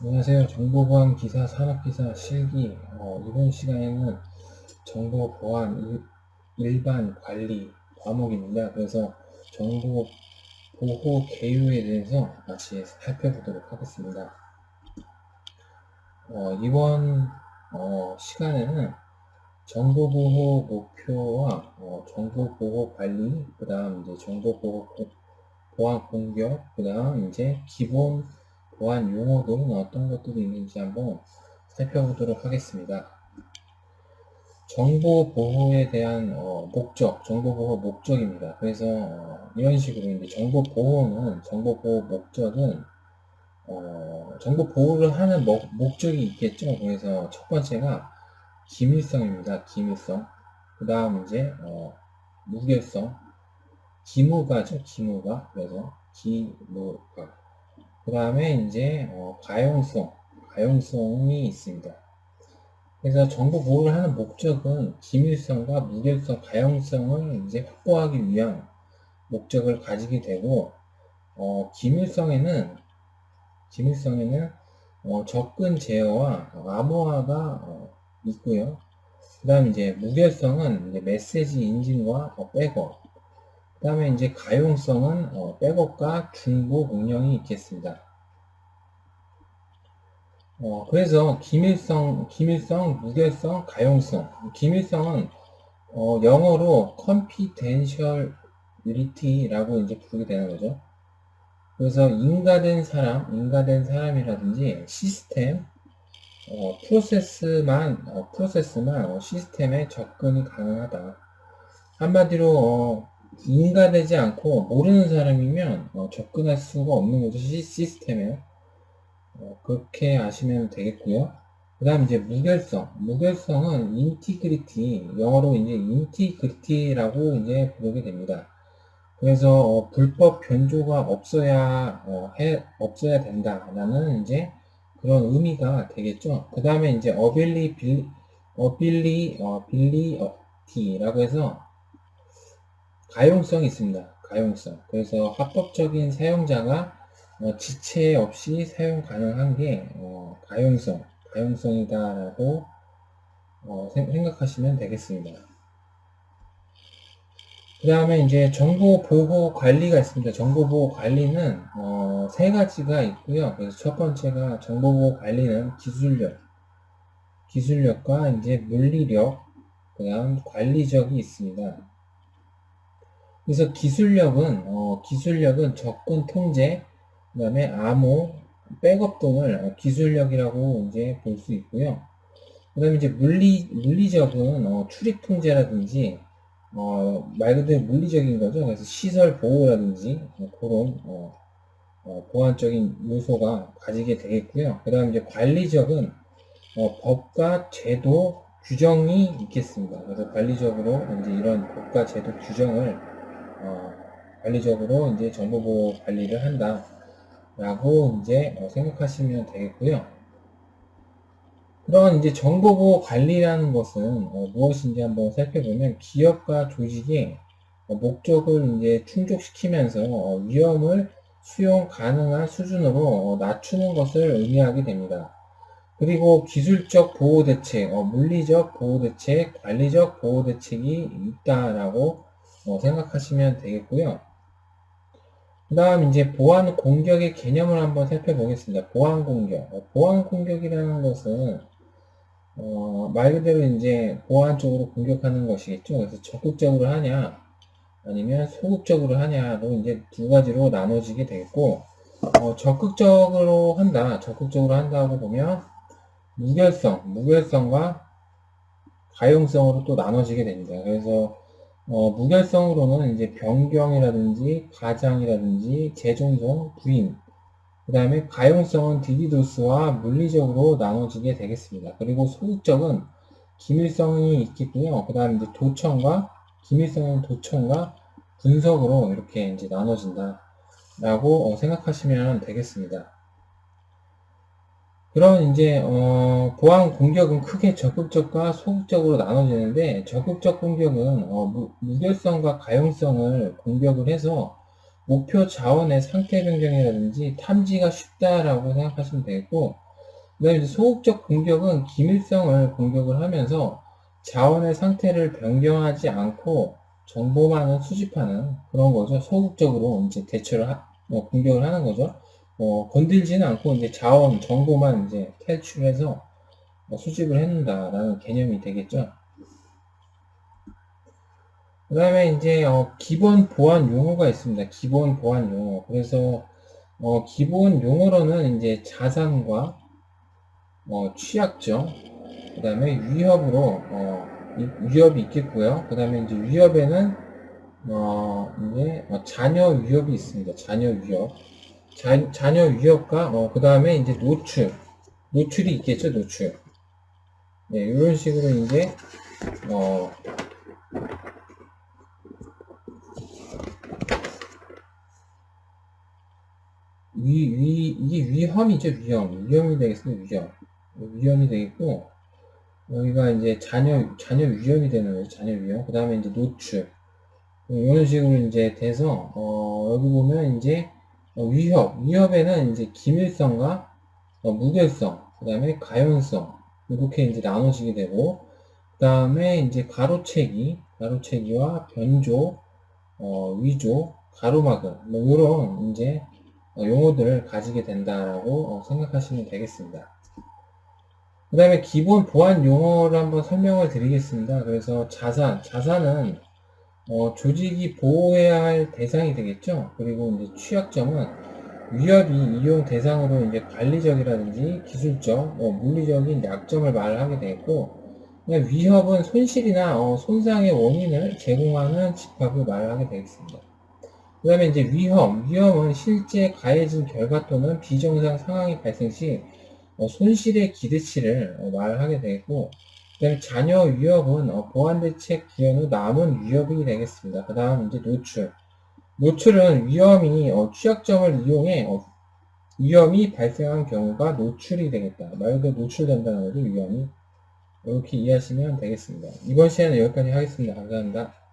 안녕하세요. 정보보안 기사, 산업기사, 실기. 어, 이번 시간에는 정보보안 일, 반 관리 과목입니다. 그래서 정보 보호 개요에 대해서 같이 살펴보도록 하겠습니다. 어, 이번 어, 시간에는 정보보호 목표와 어, 정보보호 관리, 그 다음 이제 정보보호 보안 공격, 그 다음 이제 기본 보안 용어들은 어떤 것들이 있는지 한번 살펴보도록 하겠습니다. 정보 보호에 대한 어, 목적, 정보 보호 목적입니다. 그래서 어, 이런 식으로 이제 정보 보호는 정보 보호 목적은 어, 정보 보호를 하는 목, 목적이 있겠죠. 그래서 첫 번째가 기밀성입니다. 기밀성. 그 다음 이제 어, 무결성, 기무가죠. 기무가. 그래서 기무가. 그 다음에 이제 어, 가용성, 가용성이 있습니다. 그래서 정보 보호를 하는 목적은 기밀성과 무결성, 가용성을 이제 확보하기 위한 목적을 가지게 되고 어, 기밀성에는 기밀성에는 어, 접근 제어와 암호화가 어, 있고요. 그 다음에 이제 무결성은 이제 메시지 인증과 어, 백업, 그 다음에 이제 가용성은 어, 백업과 중보 공령이 있겠습니다. 어, 그래서 기밀성, 기밀성, 무결성, 가용성. 기밀성은 어, 영어로 confidentiality라고 이제 부르게 되는 거죠. 그래서 인가된 사람, 인가된 사람이라든지 시스템, 어, 프로세스만, 어, 프로세스만 어, 시스템에 접근이 가능하다. 한마디로 어, 인가되지 않고 모르는 사람이면 어, 접근할 수가 없는 거죠. 시, 시스템에. 어, 그렇게 아시면 되겠고요. 그 다음 이제 무결성. 무결성은 인티그리티, 영어로 이제 인티그리티라고 이제 부르게 됩니다. 그래서 어, 불법 변조가 없어야 어, 해, 없어야 된다라는 이제 그런 의미가 되겠죠. 그 다음에 이제 어빌리 빌리 어빌리 어, 빌리어티라고 해서 가용성이 있습니다. 가용성. 그래서 합법적인 사용자가 어, 지체 없이 사용 가능한 게 어, 가용성, 가용성이다라고 어, 생각하시면 되겠습니다. 그 다음에 이제 정보 보호 관리가 있습니다. 정보 보호 관리는 어, 세 가지가 있고요. 그래서 첫 번째가 정보 보호 관리는 기술력, 기술력과 이제 물리력, 그 다음 관리적이 있습니다. 그래서 기술력은 어, 기술력은 접근 통제, 그 다음에 암호, 백업 등을 어, 기술력이라고 이제 볼 수 있고요. 그 다음에 이제 물리, 물리적은 어, 출입 통제라든지, 어, 말 그대로 물리적인 거죠. 그래서 시설 보호라든지, 어, 그런, 어, 어, 보안적인 요소가 가지게 되겠고요. 그 다음에 이제 관리적은, 어, 법과 제도, 규정이 있겠습니다. 그래서 관리적으로 이제 이런 법과 제도 규정을 어, 관리적으로 이제 정보 보호 관리를 한다. 라고 이제 어, 생각하시면 되겠고요. 그런 이제 정보 보호 관리라는 것은 어, 무엇인지 한번 살펴보면 기업과 조직의 어, 목적을 이제 충족시키면서 어, 위험을 수용 가능한 수준으로 어, 낮추는 것을 의미하게 됩니다. 그리고 기술적 보호 대책, 어, 물리적 보호 대책, 관리적 보호 대책이 있다라고 어, 생각하시면 되겠고요. 그 다음 이제 보안 공격의 개념을 한번 살펴보겠습니다. 보안 공격. 어, 보안 공격이라는 것은 어, 말 그대로 이제 보안 쪽으로 공격하는 것이겠죠. 그래서 적극적으로 하냐 아니면 소극적으로 하냐로 이제 두 가지로 나눠지게 되겠고 어, 적극적으로 한다. 적극적으로 한다고 보면 무결성, 무결성과 가용성으로 또 나눠지게 됩니다. 그래서 어, 무결성으로는 이제 변경이라든지 가장이라든지 재존송, 부인, 그 다음에 가용성은 디디도스와 물리적으로 나눠지게 되겠습니다. 그리고 소극적은 기밀성이 있겠고요. 그 다음에 도청과 기밀성은 도청과 분석으로 이렇게 이제 나눠진다. 라고 어, 생각하시면 되겠습니다. 그런 이제 어, 보안 공격은 크게 적극적과 소극적으로 나눠지는데 적극적 공격은 어, 무, 무결성과 가용성을 공격을 해서 목표 자원의 상태 변경이라든지 탐지가 쉽다라고 생각하시면 되겠고 그 다음에 이제 소극적 공격은 기밀성을 공격을 하면서 자원의 상태를 변경하지 않고 정보만을 수집하는 그런 거죠. 소극적으로 이제 대처를 하, 뭐 공격을 하는 거죠. 어, 건들지는 않고 이제 자원, 정보만 이제 탈출해서 뭐 수집을 해놓는다라는 개념이 되겠죠. 그 다음에 이제 어, 기본 보안 용어가 있습니다. 기본 보안 용어. 그래서 어, 기본 용어로는 이제 자산과 어, 취약점, 그 다음에 위협으로 어, 위협이 있겠고요. 그 다음에 이제 위협에는 어, 이제 어, 자녀 위협이 있습니다. 자녀 위협. 자, 자녀 위협과 어, 그 다음에 이제 노출, 노출이 있겠죠. 노출. 네, 이런 식으로 이제 어, 위, 위, 이게 위험이죠, 위험. 위험이 되겠습니다, 위험. 위험이 되겠고, 여기가 이제 자녀, 자녀 위험이 되는 거죠, 자녀 위험. 그 다음에 이제 노출. 이런 식으로 이제 돼서, 어, 여기 보면 이제 어, 위협. 위협에는 이제 기밀성과 어, 무결성, 그 다음에 가연성. 이렇게 이제 나눠지게 되고, 그 다음에 이제 가로채기, 가로채기와 변조, 어, 위조, 가로막음, 뭐, 요런 이제 어, 용어들을 가지게 된다라고 어, 생각하시면 되겠습니다. 그 다음에 기본 보안 용어를 한번 설명을 드리겠습니다. 그래서 자산, 자산은 어, 조직이 보호해야 할 대상이 되겠죠. 그리고 이제 취약점은 위협이 이용 대상으로 이제 관리적이라든지 기술적, 어, 물리적인 약점을 말하게 되겠고, 위협은 손실이나 어, 손상의 원인을 제공하는 집합을 말하게 되겠습니다. 그 다음에 이제 위험. 위험은 실제 가해진 결과 또는 비정상 상황이 발생 시 어, 손실의 기대치를 어, 말하게 되고, 그 다음에 자녀 위협은 어, 보안 대책 기현 후 남은 위협이 되겠습니다. 그 다음 이제 노출. 노출은 위험이 어, 취약점을 이용해 어, 위험이 발생한 경우가 노출이 되겠다. 말 그대로 노출된다는 거죠, 위험이. 이렇게 이해하시면 되겠습니다. 이번 시간은 여기까지 하겠습니다. 감사합니다.